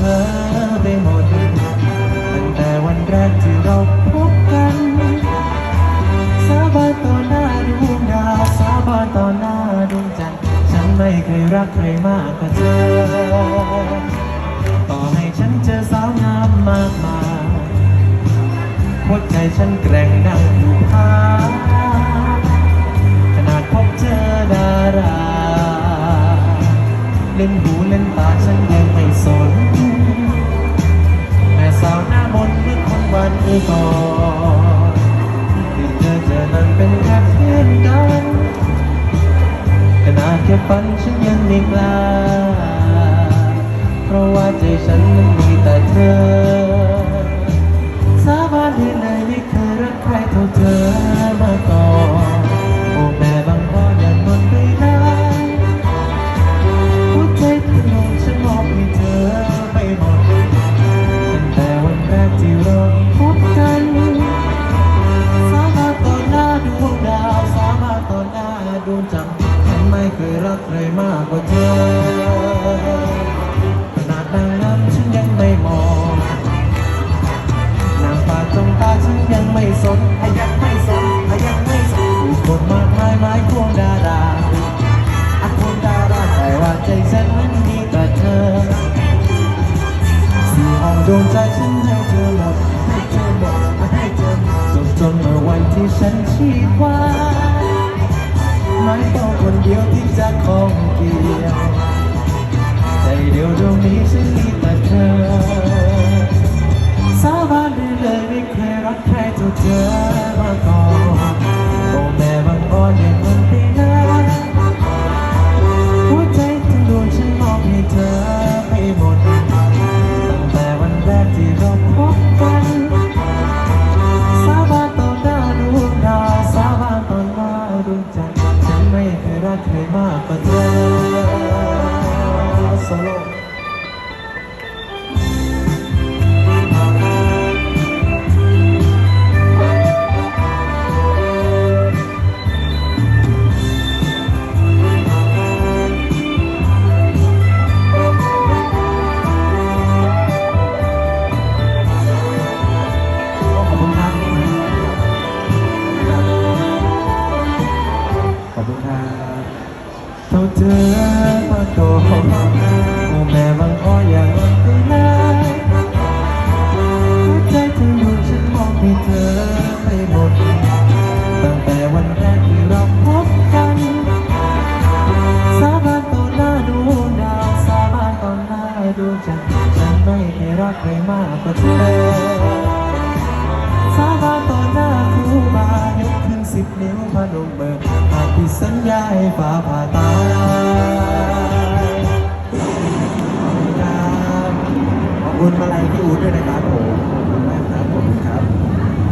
ให้เธอไปหมด ตั้งแต่วันแรกที่เราพบกัน สาบานต่อหน้าดวงดาว สาบานต่อหน้าดวงจันทร์ ฉันไม่เคยรักใครมากกว่าเธอ ต่อให้ฉันเจอสาวงามมากมายหัวใจฉันแกร่งดังอยู่ผาขนาดพบเจอดารา เล่นหูเล่นตา ก่อนที่เธอเจอนั้นเป็นแค่เพื่อนกันขนาดแค่ฝันฉันยังไม่กล้า เพราะว่าใจฉันมันมีแต่เธอ สาบานที่ไหนไม่เคยรักใครเท่าเธอมากากกว่าเธอขนาดนางงามฉันยังไม่มอง นางฟ้าตรงตาฉันยังไม่สนอะยังไม่สนอะยังไม่สนผู้คนมากมายหมายควงดาราอะควงดาราแต่ว่าใจฉันนั้นมีแต่เธอสี่ห้องดวงใจฉันให้เธอหมดให้เธอหมดให้เธอหมดจนจนเมื่อวันที่ฉันชีดว่าหมายต้อง คนเดียวที่จะคงเกี่ยวใจเดียวดวงนี้ฉันมี เท่าเธอมาก่อนโอ้แม่บางอ้ออย่างวันไปนานหัวใจทั้งดวงฉันมองให้เธอไปหมด ตั้งแต่วันแรกที่เราพบกัน สาบานต่อหน้าดวงดาว สาบานต่อหน้าดวงจันทร์ฉันไม่เคยรักใครมากกว่าเธอสาบานต่อหน้าครูบายกขึ้นสิบนิ้วพนมเบิ ที่สัญญาให้ฟ้าผ่าตาขอบคุณมาลัยที่อูดด้วยนะครับ